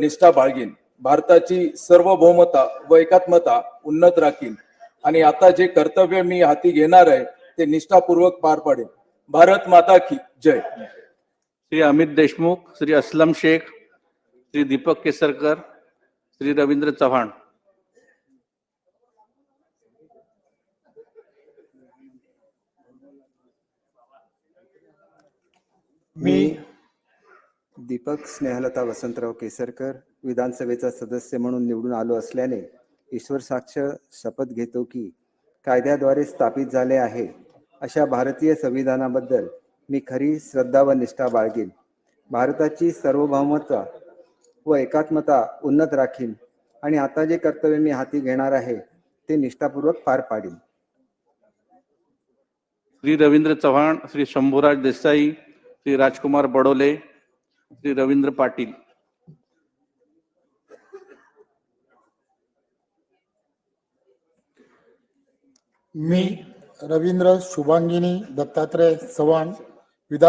निष्ठा बाळगीन. भारताची सार्वभौमता व एकात्मता उन्नत राखीन. आणि आता जे कर्तव्य मी हाती घेणार आहे ते निष्ठापूर्वक पार पाडेन. भारत माता की जय. श्री अमित देशमुख श्री असलम शेख श्री दीपक केसरकर श्री रवींद्र चव्हाण. मी दीपक स्नेहलता वसंतराव केसरकर विधानसभेचा सदस्य म्हणून निवडून आलो असल्याने ईश्वर साक्ष शपथ घेतो की कायद्याद्वारे स्थापित झाले आहे. अशा भारतीय संविधानाबद्दल मी खरी श्रद्धा व निष्ठा बाळगीन. भारताची सार्वभौमता व एकात्मता उन्नत राखीन आणि आता जे कर्तव्य मी हाती घेणार आहे ते निष्ठापूर्वक पार पाडीन. श्री रवींद्र चव्हाण श्री शंभूराज देसाई श्री राजकुमार बडोले श्री रवींद्र पाटील. मी रवींद्र शुभांगिनी दत्तात्रय चव्हाण.